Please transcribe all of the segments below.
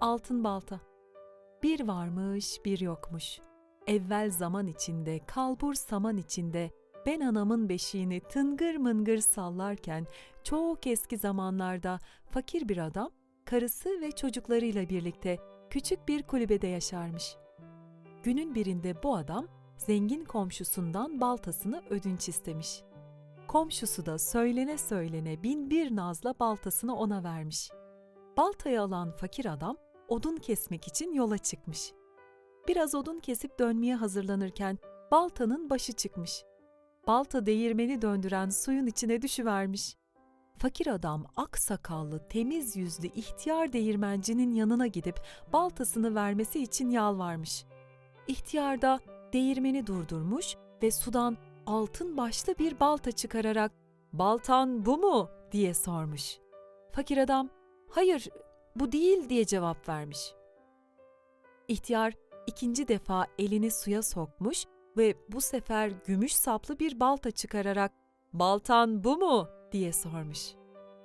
Altın balta. Bir varmış, bir yokmuş. Evvel zaman içinde, kalbur saman içinde ben anamın beşiğini tıngır mıngır sallarken çok eski zamanlarda fakir bir adam karısı ve çocuklarıyla birlikte küçük bir kulübede yaşarmış. Günün birinde bu adam zengin komşusundan baltasını ödünç istemiş. Komşusu da söylene söylene bin bir nazla baltasını ona vermiş. Baltayı alan fakir adam odun kesmek için yola çıkmış. Biraz odun kesip dönmeye hazırlanırken baltanın başı çıkmış. Balta değirmeni döndüren suyun içine düşüvermiş. Fakir adam ak sakallı, temiz yüzlü ihtiyar değirmencinin yanına gidip baltasını vermesi için yalvarmış. İhtiyar da değirmeni durdurmuş ve sudan altın başlı bir balta çıkararak "Baltan bu mu?" diye sormuş. Fakir adam "Hayır, bu değil." diye cevap vermiş. İhtiyar ikinci defa elini suya sokmuş ve bu sefer gümüş saplı bir balta çıkararak "Baltan bu mu?" diye sormuş.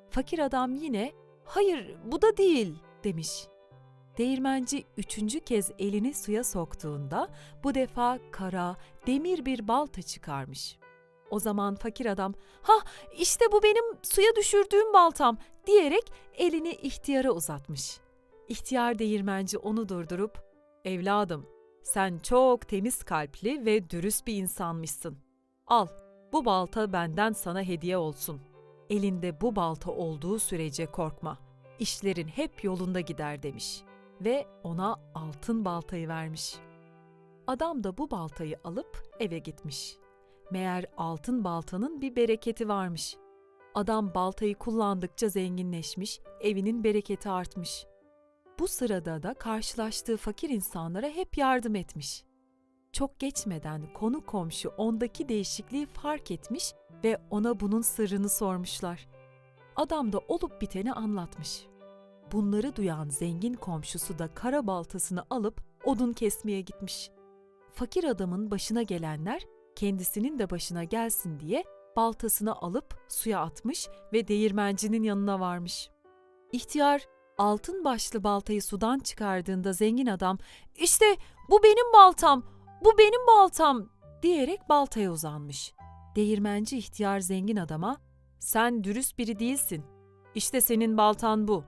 Fakir adam yine "Hayır, bu da değil." demiş. Değirmenci üçüncü kez elini suya soktuğunda bu defa kara, demir bir balta çıkarmış. O zaman fakir adam, ha işte bu benim suya düşürdüğüm baltam diyerek elini ihtiyara uzatmış. İhtiyar değirmenci onu durdurup, evladım sen çok temiz kalpli ve dürüst bir insanmışsın. Al, bu balta benden sana hediye olsun. Elinde bu balta olduğu sürece korkma. İşlerin hep yolunda gider demiş ve ona altın baltayı vermiş. Adam da bu baltayı alıp eve gitmiş. Meğer altın baltanın bir bereketi varmış. Adam baltayı kullandıkça zenginleşmiş, evinin bereketi artmış. Bu sırada da karşılaştığı fakir insanlara hep yardım etmiş. Çok geçmeden konu komşu ondaki değişikliği fark etmiş ve ona bunun sırrını sormuşlar. Adam da olup biteni anlatmış. Bunları duyan zengin komşusu da kara baltasını alıp odun kesmeye gitmiş. Fakir adamın başına gelenler kendisinin de başına gelsin diye baltasını alıp suya atmış ve değirmencinin yanına varmış. İhtiyar altın başlı baltayı sudan çıkardığında zengin adam "İşte bu benim baltam, bu benim baltam." diyerek baltaya uzanmış. Değirmenci ihtiyar zengin adama "Sen dürüst biri değilsin. İşte senin baltan bu."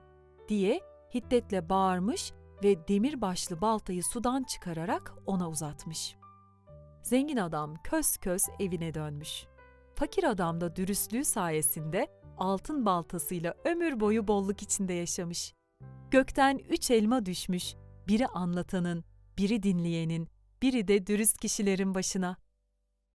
diye hiddetle bağırmış ve demir başlı baltayı sudan çıkararak ona uzatmış. Zengin adam kös kös evine dönmüş. Fakir adam da dürüstlüğü sayesinde altın baltasıyla ömür boyu bolluk içinde yaşamış. Gökten üç elma düşmüş, biri anlatanın, biri dinleyenin, biri de dürüst kişilerin başına.